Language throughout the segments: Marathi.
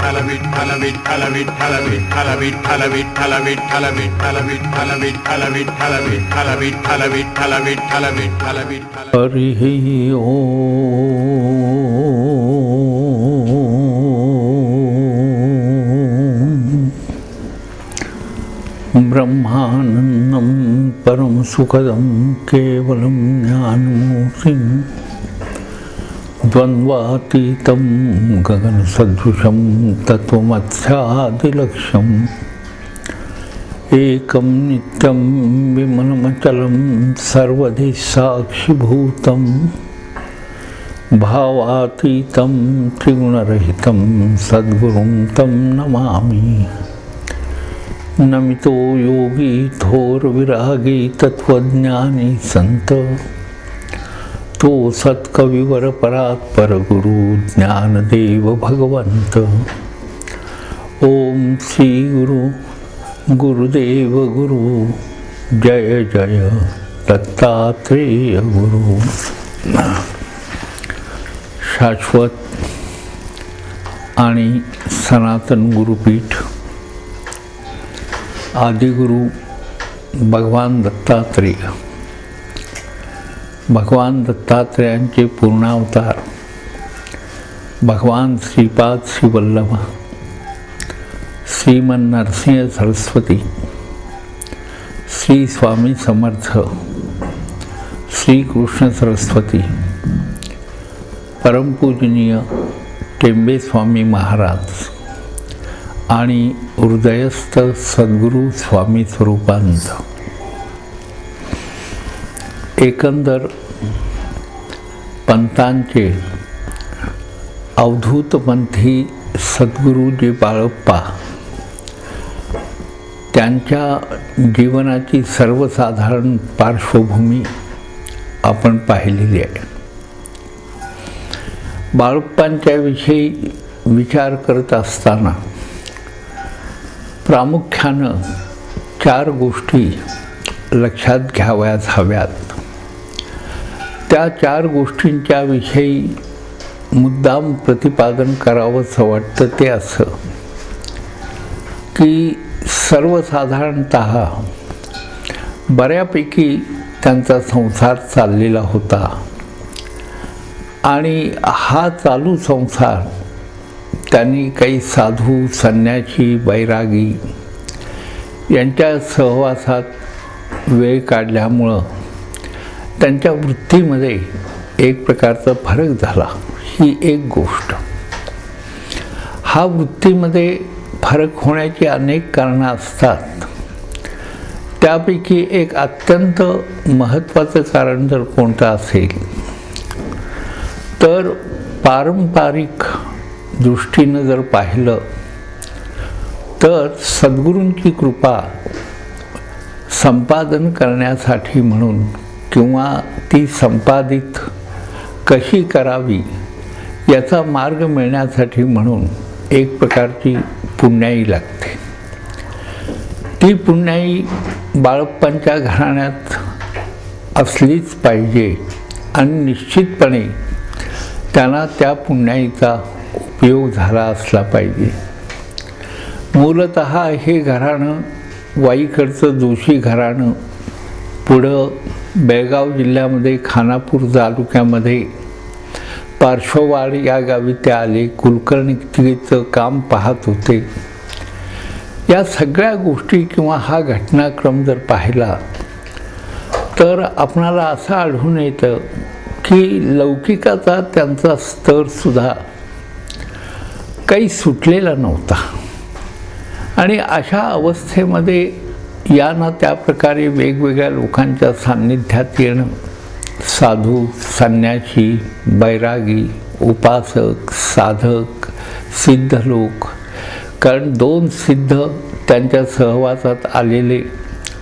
विठ्ठल विठ्ठल विठ्ठल विठ्ठल विठ्ठल विठ्ठल विठ्ठल विठ्ठल विठ्ठल विठ्ठल विठ्ठल विठ्ठल विठ्ठल विठ्ठल विठ्ठल विठ्ठल विठ्ठल विठ्ठल हरिः ॐ ब्रह्मानन्दं परमसुखदं केवलं ज्ञानमूर्तिं द्वन्द्वातीतं गगनसदृशं तत्त्वमत्स्यादिलक्ष्यम् एकं नित्यं विमलमचलं सर्वधिसाक्षिभूतं भावातीतं त्रिगुणरहितं सद्गुरुं तं नमामि। नमितो योगी थोरविरागी तत्त्वज्ञानी सन्त तो सत्कविवर परात्परगुरु ज्ञानदेव भगवंत ओम श्री गुरु गुरुदेव गुरु जय जय दत्तात्रेय गुरु। शाश्वत आणि सनातन गुरुपीठ। आदिगुरु भगवान दत्तात्रेय। भगवान दत्तात्रेयांचे पूर्णावतार भगवान श्रीपाद श्रीवल्लभ श्रीमन नरसिंह सरस्वती श्री स्वामी समर्थ श्रीकृष्ण सरस्वती परमपूजनीय टेंबे स्वामी महाराज आणि हृदयस्थ सद्गुरू स्वामी स्वरूपांत एकंदर पंतांचे अवधूतपंथी सद्गुरूजी बाळप्पा त्यांच्या जीवनाची सर्वसाधारण पार्श्वभूमी आपण पाहिलेली आहे. बाळप्पांच्याविषयी विचार करत असताना प्रामुख्यानं चार गोष्टी लक्षात घ्याव्यात हव्यात. त्या चार गोष्टींच्या विषयी मुद्दाम प्रतिपादन करावंसं वाटतं ते असं की सर्वसाधारणत बऱ्यापैकी त्यांचा संसार चाललेला होता. आणि हा चालू संसार त्यांनी काही साधू संन्यासी बैरागी यांच्या सहवासात वेळ काढल्यामुळं त्यांच्या वृत्तीमध्ये एक प्रकारचा फरक झाला. ही एक गोष्ट. हा वृत्तीमध्ये फरक होण्याची अनेक कारणं असतात. त्यापैकी एक अत्यंत महत्त्वाचं कारण जर कोणतं असेल तर पारंपरिक दृष्टीनं जर पाहिलं तर सद्गुरूंची कृपा संपादन करण्यासाठी म्हणून किंवा ती संपादित कशी करावी याचा मार्ग मिळण्यासाठी म्हणून एक प्रकारची पुण्याई लागते. ती पुण्याई बाळप्पांच्या घराण्यात असलीच पाहिजे आणि निश्चितपणे त्यांना त्या पुण्याईचा उपयोग झाला असला पाहिजे. मूलत हे घराणं वाईकडचं जोशी घराणं पुढं बेळगाव जिल्ह्यामध्ये खानापूर तालुक्यामध्ये पार्श्ववाड या गावी ते आले. कुलकर्णीचं काम पाहत होते. या सगळ्या गोष्टी किंवा हा घटनाक्रम जर पाहिला तर आपणाला असं आढळून येतं की लौकिकाचा त्यांचा स्तरसुद्धा काही सुटलेला नव्हता. आणि अशा अवस्थेमध्ये या ना त्या प्रकारे वेगवेगळ्या लोकांच्या सान्निध्यात येणं. साधू संन्यासी बैरागी उपासक साधक सिद्ध लोक. कारण दोन सिद्ध त्यांच्या सहवासात आलेले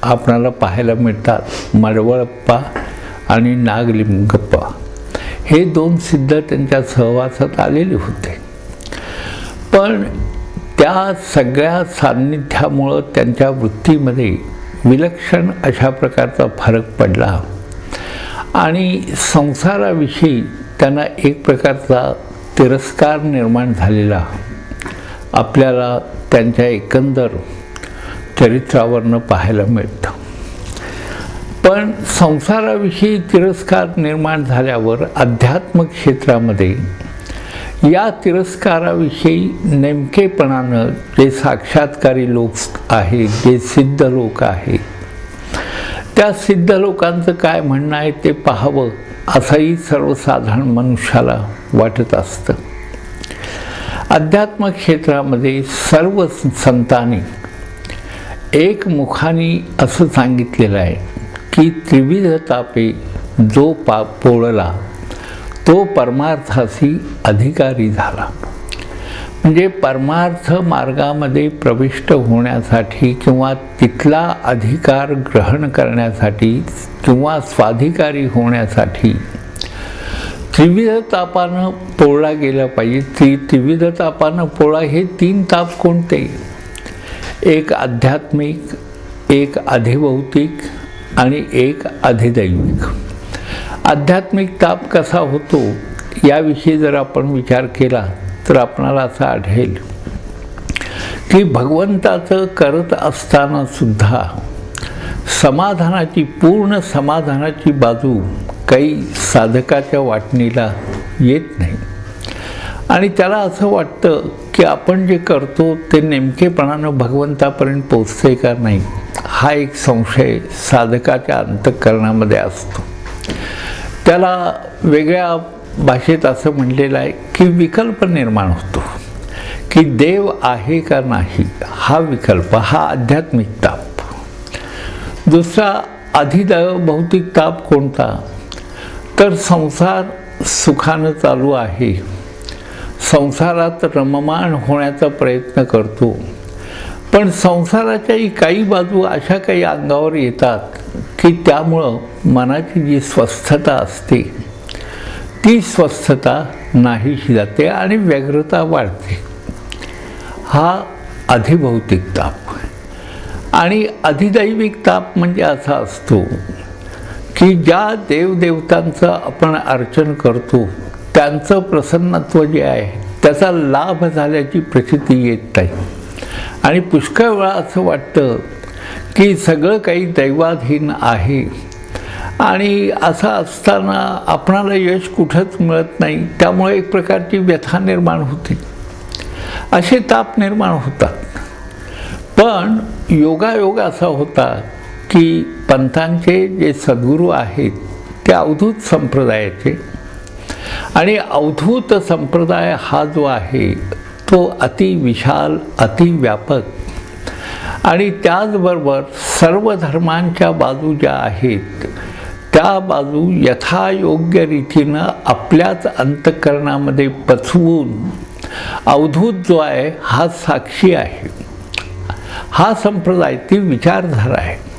आपणाला पाहायला मिळतात. मडवळप्पा आणि नागलिंगप्पा. हे दोन सिद्ध त्यांच्या सहवासात आलेले होते. पण त्या सगळ्या सान्निध्यामुळं त्यांच्या वृत्तीमध्ये विलक्षण अशा प्रकारचा फरक पडला. आणि संसाराविषयी त्यांना एक प्रकारचा तिरस्कार निर्माण झालेला. आपल्याला त्यांच्या एकंदर चरित्रावरनं पाहायला मिळतं. पण संसाराविषयी तिरस्कार निर्माण झाल्यावर अध्यात्म क्षेत्रामध्ये या तिरस्काराविषयी नेमकेपणानं जे साक्षात्कारी लोक आहेत जे सिद्ध लोक आहेत त्या सिद्ध लोकांचं काय म्हणणं आहे ते पाहावं असंही सर्वसाधारण मनुष्याला वाटत असतं. अध्यात्म क्षेत्रामध्ये सर्व संतांनी एक मुखानी असं सांगितलेलं आहे की त्रिविध तापे जो पा पोळला तो परमार्थाशी अधिकारी झाला. म्हणजे परमार्थ मार्गामध्ये प्रविष्ट होण्यासाठी किंवा तिथला अधिकार ग्रहण करण्यासाठी किंवा स्वाधिकारी होण्यासाठी त्रिविध तापानं पोळला गेला पाहिजे. ती त्रिविध तापानं पोळा हे तीन ताप कोणते? एक आध्यात्मिक एक अधिभौतिक आणि एक अधिदैविक. आध्यात्मिक ताप कसा होतो याविषयी जर आपण विचार केला तर आपणाला असं आढळेल की भगवंताचं करत असताना सुद्धा समाधानाची पूर्ण समाधानाची बाजू काही साधकाच्या वाटणीला येत नाही. आणि त्याला असं वाटतं की आपण जे करतो ते नेमकेपणानं भगवंतापर्यंत पोचते का नाही हा एक संशय साधकाच्या अंतःकरणामध्ये असतो. त्याला वेगळ्या भाषेत असं म्हणलेलं आहे की विकल्प निर्माण होतो. की देव आहे का नाही हा विकल्प हा आध्यात्मिक ताप. दुसरा अधिद भौतिक ताप कोणता? तर संसार सुखानं चालू आहे. संसारात रममाण होण्याचा प्रयत्न करतो. पण संसाराच्याही काही बाजू अशा काही अंगावर येतात की त्यामुळं मनाची जी स्वस्थता असते ती स्वस्थता नाहीशी जाते आणि व्यग्रता वाढते. हा अधिभौतिक ताप. आणि अधिदैविक ताप म्हणजे असा असतो की ज्या देवदेवतांचं आपण अर्चन करतो त्यांचं प्रसन्नत्व जे आहे त्याचा लाभ झाल्याची प्रचिती येत नाही. आणि पुष्कळ वेळा असं वाटतं की सगळं काही दैवाधीन आहे. आणि असं असताना आपणाला यश कुठंच मिळत नाही. त्यामुळे एक प्रकारची व्यथा निर्माण होते. असे ताप निर्माण होतात. पण योगायोग असा होता की पंथांचे जे सद्गुरू आहेत ते अवधूत संप्रदायाचे. आणि अवधूत संप्रदाय हा जो आहे तो अति विशाल अतिव्यापक आणि त्याचबरोबर सर्व धर्मांच्या बाजू ज्या आहेत त्या बाजू यथायोग्य रीतीनं आपल्याच अंतकरणामध्ये पचवून अवधूत जो आहे हा साक्षी आहे. हा संप्रदाय ती विचारधारा आहे.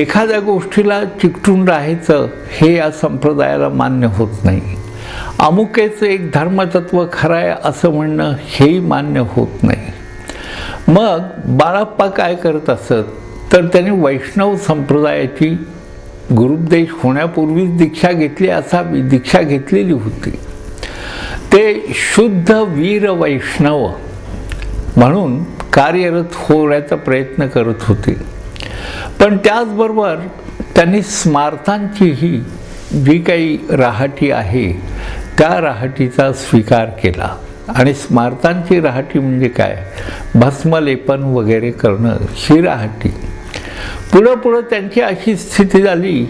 एखाद्या गोष्टीला चिकटून राहायचं हे या संप्रदायाला मान्य होत नाही. अमुकेचं एक धर्मतत्व खरं आहे असं म्हणणं हेही मान्य होत नाही. मग बाळाप्पा काय करत असत? तर त्यांनी वैष्णव संप्रदायाची गुरुपदेश होण्यापूर्वीच दीक्षा घेतली असावी दीक्षा घेतलेली होती. ते शुद्ध वीर वैष्णव म्हणून कार्यरत होण्याचा प्रयत्न करत होते. पण त्याचबरोबर त्यांनी स्मारतांचीही जी काही राहाटी आहे त्या राहाटीचा स्वीकार केला. आणि स्मारतांची रहाटी म्हणजे काय? भस्मलेपन वगैरे करणं ही राहटी. पुढं पुढं त्यांची अशी स्थिती झाली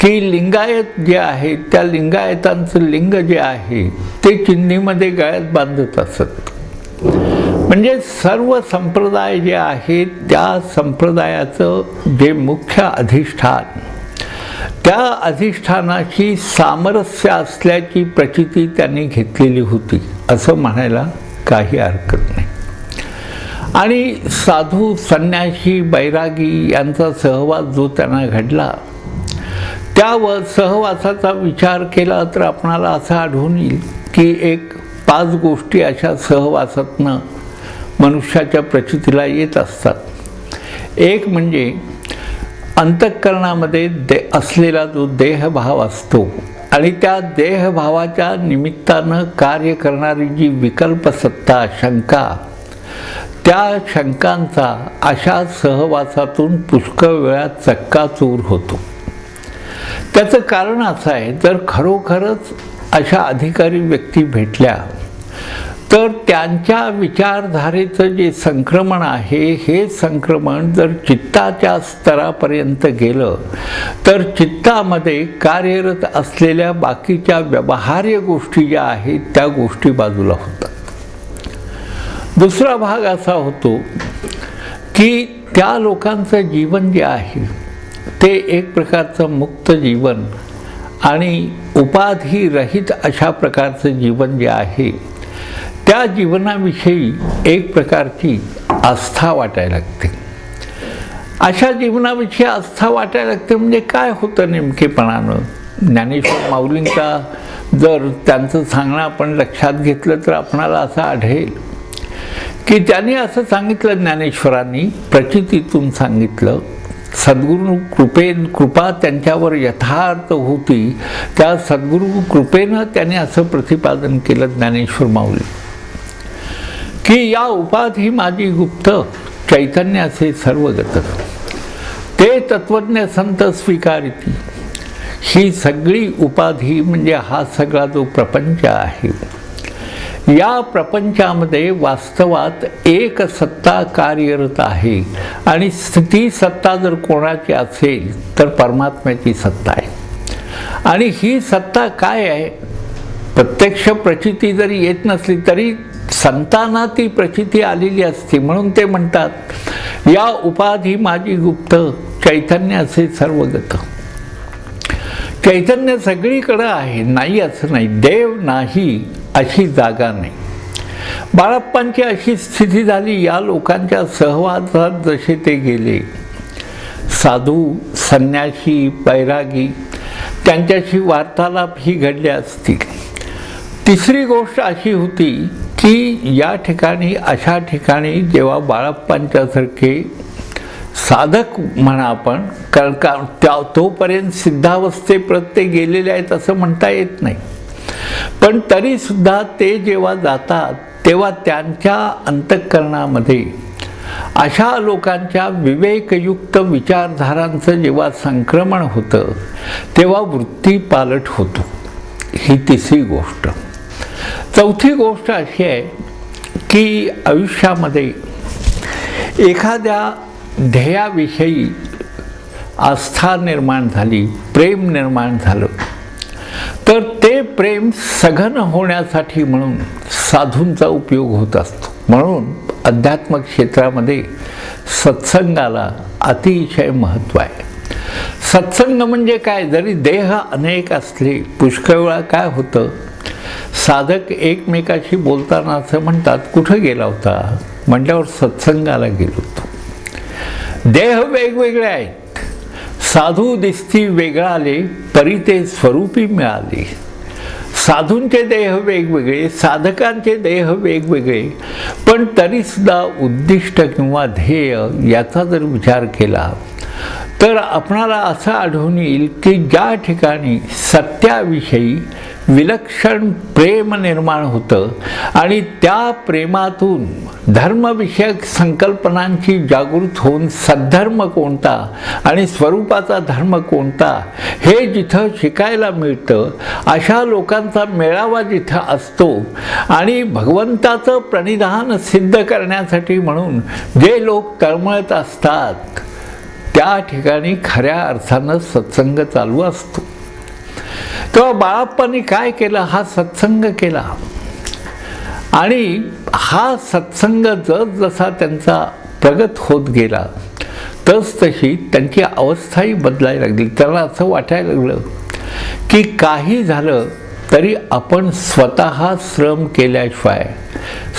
की लिंगायत जे आहे त्या लिंगायतांचं लिंग जे आहे ते चिन्नीमध्ये गळ्यात बांधत असत. म्हणजे सर्व संप्रदाय जे आहेत त्या संप्रदायाचं जे मुख्य अधिष्ठान त्या अधिष्ठानाची सामरस्य असल्याची प्रचिती त्यांनी घेतलेली होती असं म्हणायला काही हरकत नाही. आणि साधू संन्यासी बैरागी यांचा सहवास जो त्यांना घडला त्या व सहवासाचा विचार केला तर आपणाला असं आढळून येईल की एक पाच गोष्टी अशा सहवासातनं मनुष्याच्या प्रचितीला येत असतात. एक म्हणजे अंतःकरणामध्ये दे असलेला जो देहभाव असतो आणि त्या देहभावाच्या निमित्तानं कार्य करणारी जी विकल्पसत्ता शंका त्या शंकांचा अशा सहवासातून पुष्कळ वेळा चक्काचूर होतो. त्याचं कारण असं आहे जर खरोखरच अशा अधिकारी व्यक्ती भेटल्या तर त्यांच्या विचारधारेचं जे संक्रमण आहे हे संक्रमण जर चित्ताच्या स्तरापर्यंत गेलं तर चित्तामध्ये कार्यरत असलेल्या बाकीच्या व्यवहार्य गोष्टी ज्या आहेत त्या गोष्टी बाजूला होतात. दुसरा भाग असा होतो की त्या लोकांचं जीवन जे आहे ते एक प्रकारचं मुक्त जीवन आणि उपाधिरहित अशा प्रकारचं जीवन जे आहे त्या जीवनाविषयी एक प्रकारची आस्था वाटायला लागते. अशा जीवनाविषयी आस्था वाटायला लागते म्हणजे काय होतं नेमकेपणानं? ज्ञानेश्वर माऊलींचा जर त्यांचं सांगणं आपण लक्षात घेतलं तर आपणाला असं आढळेल की त्यांनी असं सांगितलं ज्ञानेश्वरांनी प्रचितीतून सांगितलं सद्गुरू कृपेन कृपा त्यांच्यावर यथार्थ होती त्या सद्गुरू कृपेनं त्याने असं प्रतिपादन केलं ज्ञानेश्वर माऊली. की या उपाधी माझी गुप्त चैतन्याचे असे सर्वगत ते तत्वज्ञ संत स्वीकारिती. ही सगळी उपाधी म्हणजे हा सगळा जो प्रपंच आहे. या प्रपंचामध्ये वास्तवात एक सत्ता कार्यरत आहे आणि ती सत्ता जर कोणाची असेल तर परमात्म्याची सत्ता आहे. आणि ही सत्ता काय आहे? प्रत्यक्ष प्रचिती जरी येत नसली तरी संतांना ती प्रचिती आलेली असते म्हणून ते म्हणतात या उपाधी माझी गुप्त चैतन्य असे सर्वगत. चैतन्य सगळीकडं आहे नाही असं नाही देव नाही अशी जागा नाही. बाळप्पांची अशी स्थिती झाली या लोकांच्या सहवासात जसे ते गेले. साधू संन्यासी बैरागी त्यांच्याशी वार्तालाप ही घडल्या असतील तिसरी गोष्ट अशी होती की या ठिकाणी अशा ठिकाणी जेव्हा बाळप्पांच्यासारखे साधक म्हणा आपण कारण का त्या तोपर्यंत सिद्धावस्थेप्रत ते गेलेले आहेत असं म्हणता येत नाही. पण तरीसुद्धा ते जेव्हा जातात तेव्हा त्यांच्या अंतःकरणामध्ये अशा लोकांच्या विवेकयुक्त विचारधारांचं जेव्हा संक्रमण होतं तेव्हा वृत्ती पालट होतो. ही तिसरी गोष्ट. चौथी गोष्ट अशी आहे की आयुष्यामध्ये एखाद्या ध्येयाविषयी आस्था निर्माण झाली प्रेम निर्माण झालं तर ते प्रेम सघन होण्यासाठी म्हणून साधूंचा उपयोग होत असतो. म्हणून अध्यात्म क्षेत्रामध्ये सत्संगाला अतिशय महत्त्व आहे. सत्संग म्हणजे काय? जरी देह अनेक असले पुष्कळ वेळा काय होतं? साधक एकमेकाशी बोलताना असं म्हणतात कुठं गेला होता? म्हटल्यावर सत्संगाला गेलो होतो. देह वेगवेगळे आहेत. साधू दिसती वेगळा आले परी ते स्वरूपी मिळाले. साधूंचे देह वेगवेगळे साधकांचे देह वेगवेगळे पण तरीसुद्धा उद्दिष्ट किंवा ध्येय याचा जर विचार केला तर आपणाला असं आढळून येईल की ज्या ठिकाणी सत्याविषयी विलक्षण प्रेम निर्माण होतं आणि त्या प्रेमातून धर्मविषयक संकल्पनांची जागृत होऊन सद्धर्म कोणता आणि स्वरूपाचा धर्म कोणता हे जिथं शिकायला मिळतं अशा लोकांचा मेळावा जिथं असतो आणि भगवंताचं प्रणिधान सिद्ध करण्यासाठी म्हणून जे लोक तळमळत असतात त्या ठिकाणी खऱ्या अर्थानं सत्संग चालू असतो. तेव्हा बाळाप्पांनी काय केलं? हा सत्संग केला. आणि हा सत्संग जस जसा त्यांचा प्रगत होत गेला तस तशी त्यांची अवस्थाही बदलायला लागली. त्याला असं वाटायला लागलं की काही झालं तरी आपण स्वतः श्रम केल्याशिवाय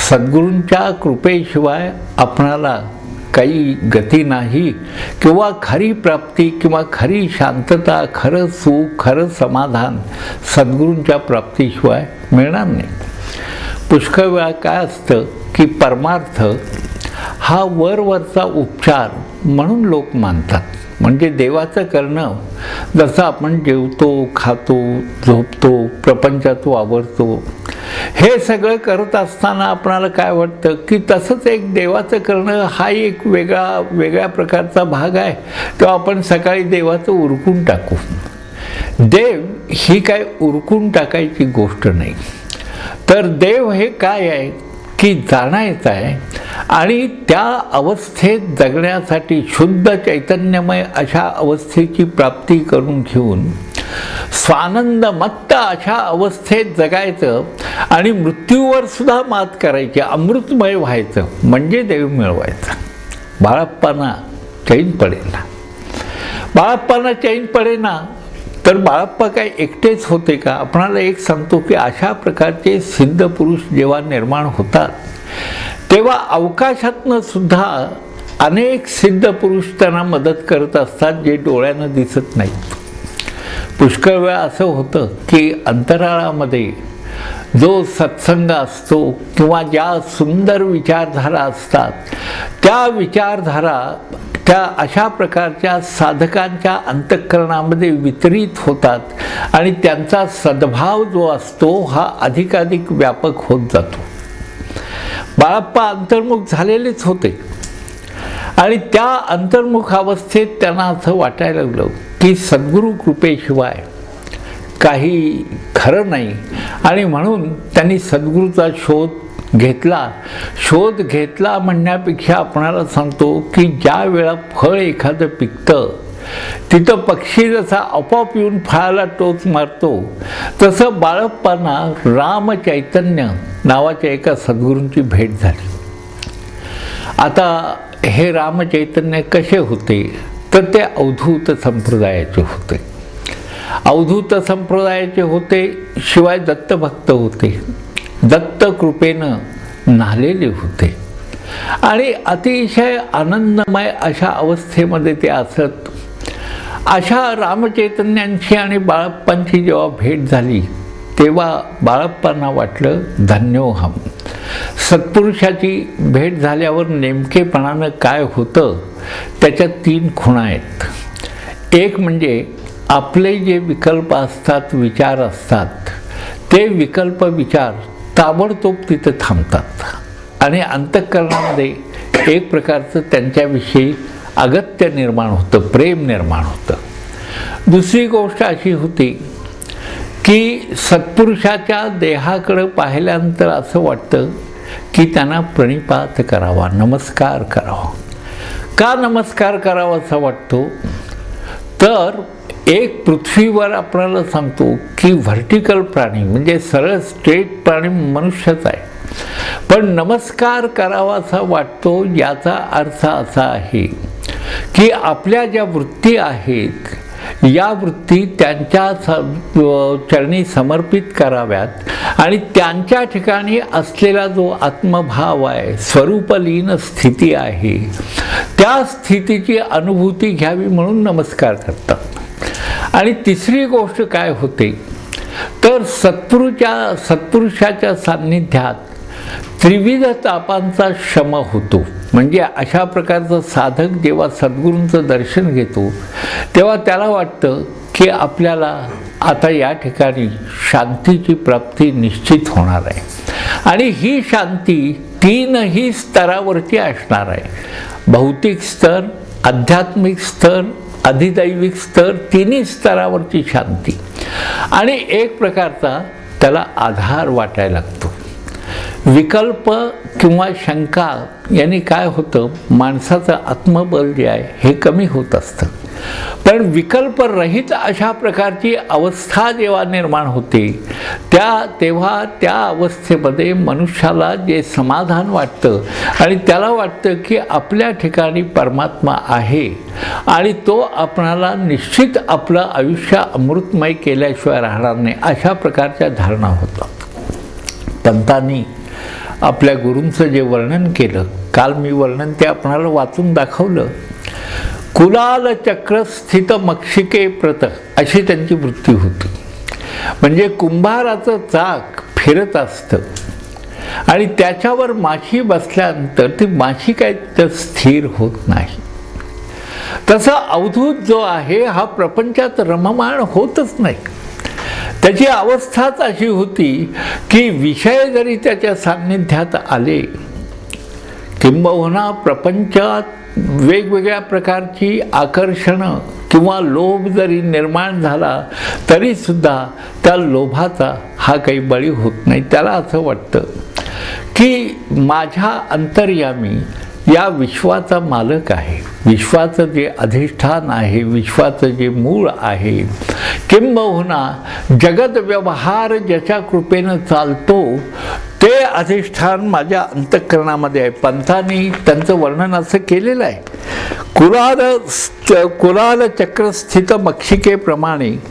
सद्गुरूंच्या कृपेशिवाय आपणाला काही गती नाही किंवा खरी प्राप्ती किंवा खरी शांतता खरं सुख खरं समाधान सद्गुरूंच्या प्राप्तीशिवाय मिळणार नाही. पुष्कळ वेळा काय असतं की परमार्थ हा वरवरचा उपचार म्हणून लोक मानतात. म्हणजे देवाचं करणं जसं आपण जेवतो खातो झोपतो प्रपंचात वावरतो हे सगळं करत असताना आपणाला काय वाटतं? की तसंच एक देवाचं करणं हा एक वेगळा वेगळ्या प्रकारचा भाग आहे. तो आपण सकाळी देवाचं उरकून टाकू. देव ही काय उरकून टाकायची गोष्ट नाही. तर देव हे काय आहे? की जाणायचं आहे. आणि त्या अवस्थेत जगण्यासाठी शुद्ध चैतन्यमय अशा अवस्थेची प्राप्ती करून घेऊन स्वानंदमत्त अशा अवस्थेत जगायचं आणि मृत्यूवर सुद्धा मात करायची अमृतमय व्हायचं म्हणजे देव मिळवायचं. बाळप्पांना चैन पडेना. बाळप्पांना चैन पडेना. तर बाळप्पा काय एकटेच होते का? आपणाला एक सांगतो की अशा प्रकारचे सिद्ध पुरुष जेव्हा निर्माण होतात तेव्हा अवकाशातनं सुद्धा अनेक सिद्ध पुरुष त्यांना मदत करत असतात जे डोळ्यानं दिसत नाहीत. पुष्कळ वेळा असं होतं की अंतराळामध्ये जो सत्संग असतो किंवा ज्या सुंदर विचारधारा असतात त्या विचारधारा त्या अशा प्रकारच्या साधकांच्या अंतःकरणामध्ये वितरित होतात आणि त्यांचा सद्भाव जो असतो हा अधिकाधिक व्यापक होत जातो. बाळप्पा अंतर्मुख झालेलेच होते. आणि त्या अंतर्मुख अवस्थेत त्यांना असं वाटायला लागलं की सद्गुरू कृपेशिवाय काही खरं नाही. आणि म्हणून त्यांनी सद्गुरूचा शोध घेतला शोध घेतला म्हणण्यापेक्षा आपणाला सांगतो की ज्या वेळा फळ एखादं पिकतं तिथं पक्षी जसा आपोआप येऊन फळाला टोच मारतो तसं बाळप्पांना राम चैतन्य नावाच्या एका सद्गुरूंची भेट झाली. आता हे रामचैतन्य कसे होते? तर ते अवधूत संप्रदायाचे होते. अवधूत संप्रदायाचे होते शिवाय दत्तभक्त होते. दत्त कृपेनं न्हालेले होते. आणि अतिशय आनंदमय अशा अवस्थेमध्ये ते असत. अशा रामचैतन्यांची आणि बाळप्पांची जेव्हा भेट झाली तेव्हा बाळप्पांना वाटलं धन्योहम सत्पुरुषाची भेट झाल्यावर नेमकेपणानं काय होतं त्याच्या तीन खुणा आहेत. एक म्हणजे आपले जे विकल्प असतात विचार असतात ते विकल्प विचार ताबडतोब तिथं थांबतात. आणि अंतःकरणामध्ये एक प्रकारचं त्यांच्याविषयी अगत्य निर्माण होतं प्रेम निर्माण होतं. दुसरी गोष्ट अशी होती की सत्पुरुषाच्या देहाकडं पाहिल्यानंतर असं वाटतं की त्यांना प्रणिपात करावा नमस्कार करावा. का नमस्कार करावा असं वाटतो? तर एक पृथ्वीवर आपल्याला सांगतो की व्हर्टिकल प्राणी म्हणजे सरळ स्ट्रेट प्राणी मनुष्यच आहे. पण नमस्कार करावा असा वाटतो याचा अर्थ असा आहे की आपल्या ज्या वृत्ती आहेत या वृत्ती त्यांच्या चरणी समर्पित कराव्यात आणि त्यांच्या ठिकाणी असलेला जो आत्मभाव आहे स्वरूपलीन स्थिती आहे त्या स्थितीची अनुभूती घ्यावी म्हणून नमस्कार करतात. आणि तिसरी गोष्ट काय होते? तर सत्पुरुच्या सत्पुरुषाच्या सान्निध्यात त्रिविध तापांचा शम होतो. म्हणजे अशा प्रकारचं साधक जेव्हा सद्गुरूंचं दर्शन घेतो तेव्हा त्याला वाटतं की आपल्याला आता या ठिकाणी शांतीची प्राप्ती निश्चित होणार आहे. आणि ही शांती तीनही स्तरावरती असणार आहे. भौतिक स्तर आध्यात्मिक स्तर अधिदैविक स्तर तिन्ही स्तरावरची शांती. आणि एक प्रकारचा त्याला आधार वाटायला लागतो. विकल्प किंवा शंका यांनी काय होतं? माणसाचं आत्मबल जे आहे हे कमी होत असतं. पण विकल्परहित अशा प्रकारची अवस्था जेव्हा निर्माण होते त्या तेव्हा त्या अवस्थेमध्ये मनुष्याला जे समाधान वाटतं आणि त्याला वाटतं की आपल्या ठिकाणी परमात्मा आहे आणि तो आपणाला निश्चित आपलं आयुष्य अमृतमय केल्याशिवाय राहणार नाही अशा प्रकारच्या धारणा होतात. पंतांनी आपल्या गुरूंचं जे वर्णन केलं काल मी वर्णन ते आपणाला वाचून दाखवलं. कुलाल चक्र स्थित मक्षिके प्रत अशी त्यांची वृत्ती होती. म्हणजे कुंभाराचं चाक फिरत असतं. आणि त्याच्यावर माशी बसल्यानंतर ती माशी काय तर स्थिर होत नाही. तसा अवधूत जो आहे हा प्रपंचात रममाण होतच नाही. त्याची अवस्थाच अशी होती की विषय जरी त्याच्या सान्निध्यात आले किंबहुना प्रपंचात वेगवेगळ्या प्रकारची आकर्षणं किंवा लोभ जरी निर्माण झाला तरीसुद्धा त्या लोभाचा हा काही बळी होत नाही. त्याला असं वाटतं की माझ्या अंतर्यामी या विश्वाचा मालक आहे. विश्वाचं जे अधिष्ठान आहे विश्वाचं जे मूळ आहे किंबहुना जगत व्यवहार ज्याच्या कृपेनं चालतो ते अधिष्ठान माझ्या अंतःकरणामध्ये आहे. पंथांनी त्यांचं वर्णन असं केलेलं आहे. कुराल कुराल चक्रस्थित मक्षिकेप्रमाणे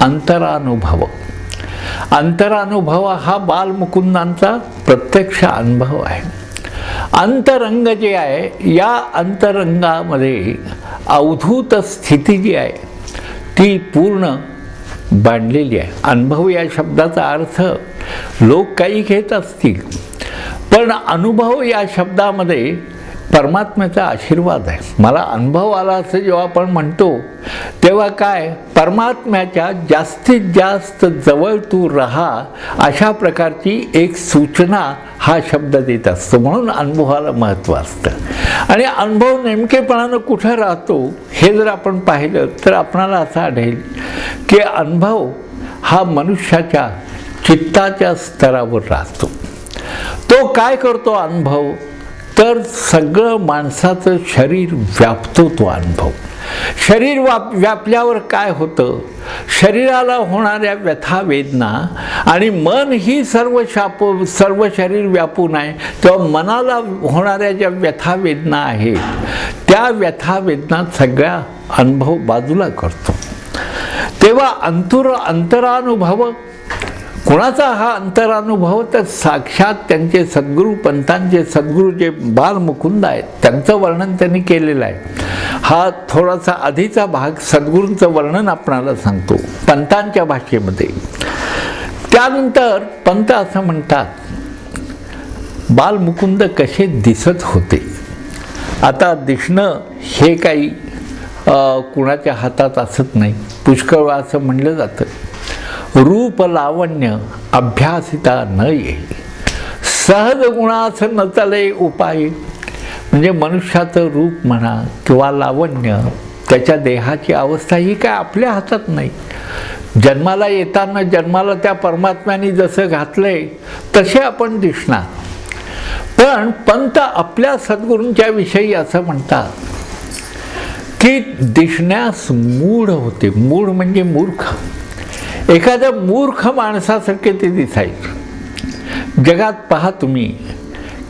अंतरानुभव. अंतरानुभव हा बालमुकुंदांचा प्रत्यक्ष अनुभव आहे. अंतरंग जे आहे या अंतरंगामध्ये अवधूत स्थिती जी आहे ती पूर्ण बांधलेली आहे. अनुभव या शब्दाचा अर्थ लोक काही घेत असतील. पण अनुभव या शब्दामध्ये परमात्म्याचा आशीर्वाद आहे. मला अनुभव आला असं जेव्हा आपण म्हणतो तेव्हा काय? परमात्म्याच्या जास्तीत जास्त जवळ तू राहा अशा प्रकारची एक सूचना हा शब्द देत असतो. म्हणून अनुभवाला महत्त्व असतं. आणि अनुभव नेमकेपणानं कुठं राहतो हे जर आपण पाहिलं तर आपणाला असं आढळेल की अनुभव हा मनुष्याच्या चित्ताच्या स्तरावर राहतो. तो काय करतो अनुभव? तर सगळं माणसाचं शरीर व्यापतो तो अनुभव. शरीर वाप व्यापल्यावर काय होतं? शरीराला होणाऱ्या व्यथा वेदना आणि मन ही सर्व शाप सर्व शरीर व्यापून आहे तेव्हा मनाला होणाऱ्या ज्या व्यथा वेदना आहेत त्या व्यथा वेदना सगळ्या अनुभव बाजूला करतो. तेव्हा अंतुर अंतरानुभव कुणाचा हा अंतरानुभव? तर साक्षात त्यांचे सद्गुरू पंथांचे सद्गुरू जे बालमुकुंद आहेत त्यांचं वर्णन त्यांनी केलेलं आहे. हा थोडासा आधीचा भाग सद्गुरूंचं वर्णन आपणाला सांगतो पंतांच्या भाषेमध्ये. त्यानंतर पंत असं म्हणतात बालमुकुंद कसे दिसत होते? आता दिसणं हे काही कुणाच्या हातात असत नाही. पुष्कळ असं म्हणलं जातं. रूप लावण्य अभ्यासिता न येईल. सहज गुणास न उपाय. म्हणजे मनुष्याचं रूप म्हणा किंवा लावण्य त्याच्या देहाची अवस्था ही काय आपल्या हातात नाही. जन्माला येताना जन्माला त्या परमात्म्याने जसं घातलंय तसे आपण दिसणार. पण पंत आपल्या सद्गुरूंच्या विषयी असं म्हणतात की दिसण्यास मूढ होते. मूढ म्हणजे मूर्ख. एखाद्या मूर्ख माणसासारखे ते दिसायचं. जगात पहा तुम्ही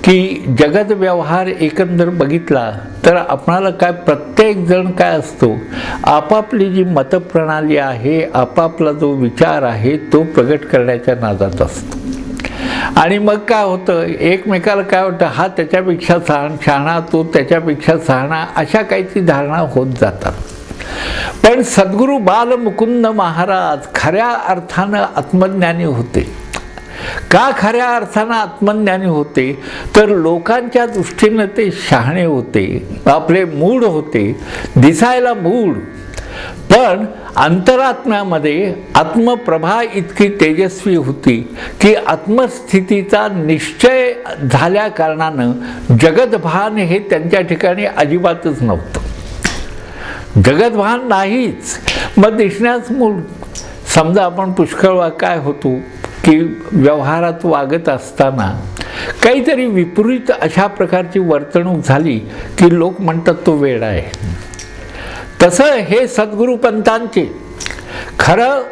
की जगत व्यवहार एकंदर बघितला तर आपणाला काय प्रत्येक जण काय असतो? आपापली जी मतप्रणाली आहे आपापला जो विचार आहे तो प्रगट करण्याच्या नादात असतो. आणि मग काय होतं? एकमेकाला काय होतं हा त्याच्यापेक्षा सहा शहाणा तो त्याच्यापेक्षा सहाणा अशा काहीची धारणा होत जातात. पण सद्गुरू बालमुकुंद महाराज खऱ्या अर्थानं आत्मज्ञानी होते. का खऱ्या अर्थानं आत्मज्ञानी होते? तर लोकांच्या दृष्टीनं ते शहाणे होते आपले मूड होते दिसायला मूड पण अंतरात्म्यामध्ये आत्मप्रभा इतकी तेजस्वी होती की आत्मस्थितीचा निश्चय झाल्या कारणानं हे त्यांच्या ठिकाणी अजिबातच नव्हतं. जगतभान नाहीच. मग दिसण्यास मूळ समजा आपण पुष्कळ काय होतो की व्यवहारात वागत असताना काहीतरी विपरीत अशा प्रकारची वर्तणूक झाली की लोक म्हणतात तो वेळ आहे. तसं हे सद्गुरू पंथांचे. खरं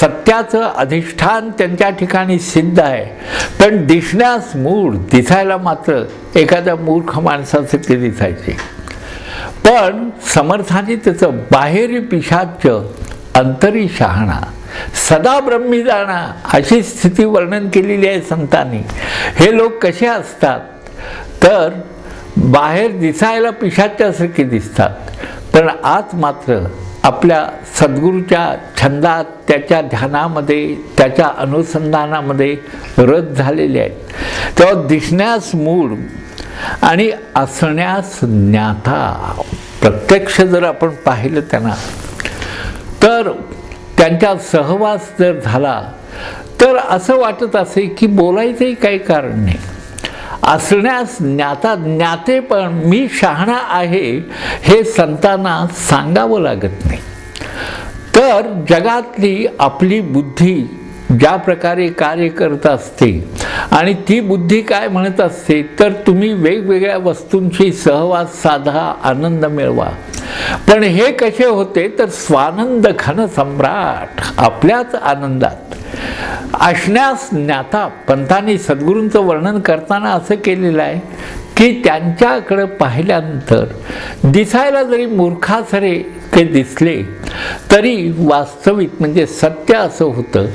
सत्याचं अधिष्ठान त्यांच्या ठिकाणी सिद्ध आहे. पण दिसण्यास मूळ दिसायला मात्र एखाद्या मूर्ख माणसासारखे दिसायचे. पण समर्थाने त्याचं बाहेरी पिशाच अंतरी शहाणा सदा ब्रह्मी जाणा अशी स्थिती वर्णन केलेली आहे संतांनी. हे लोक कसे असतात? तर बाहेर दिसायला पिशाच्यासारखे दिसतात पण आज मात्र आपल्या सद्गुरूच्या छंदात त्याच्या ध्यानामध्ये त्याच्या अनुसंधानामध्ये रत झालेले आहेत. तेव्हा दिसण्यास मूळ आणि असण्यास ज्ञाता. प्रत्यक्ष जर आपण पाहिलं त्यांना तर त्यांच्या सहवास जर झाला तर असं वाटत असे की बोलायचंही काही कारण नाही. असण्यास ज्ञाता ज्ञाते पण मी शहाणा आहे हे संतांना सांगावं लागत नाही. तर जगातली आपली बुद्धी ज्या प्रकारे कार्य करत असते आणि ती बुद्धी काय म्हणत असते तर तुम्ही वेगवेगळ्या वस्तूंशी सहवास साधा आनंद मिळवा. पण हे कसे होते तर स्वानंद घन सम्राट आपल्याच आनंदात. असण्यास ज्ञाता पंथांनी सद्गुरूंचं वर्णन करताना असं केलेलं आहे की त्यांच्याकडं पाहिल्यानंतर दिसायला जरी मूर्खासरे ते दिसले तरी वास्तविक म्हणजे सत्य असं होतं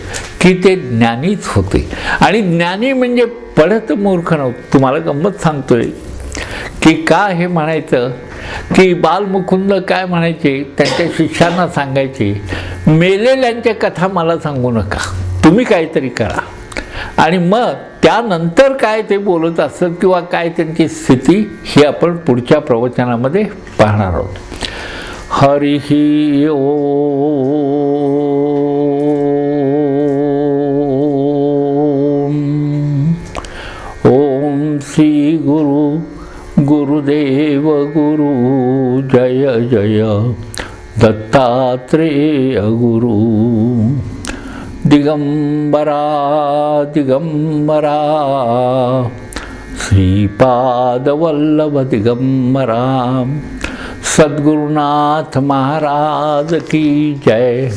की ते ज्ञानीच होते. आणि ज्ञानी म्हणजे पडत मूर्ख नव्हतं तुम्हाला गंमत सांगतोय की का हे म्हणायचं? की बालमुकुंद काय म्हणायचे? त्यांच्या शिष्यांना सांगायचे मेलेल्यांच्या कथा मला सांगू नका तुम्ही काहीतरी करा. आणि मग त्यानंतर काय ते बोलत असत किंवा काय त्यांची स्थिती ही आपण पुढच्या प्रवचनामध्ये पाहणार आहोत. हरिही ओम ओम श्री गुरु गुरुदेव गुरु जय जय दत्तात्रेय गुरु। దిగంబరా దిగంబరా శ్రీపాదవల్లభ దిగంబరా సద్గురునాథ మహారాజ్ కీ జయ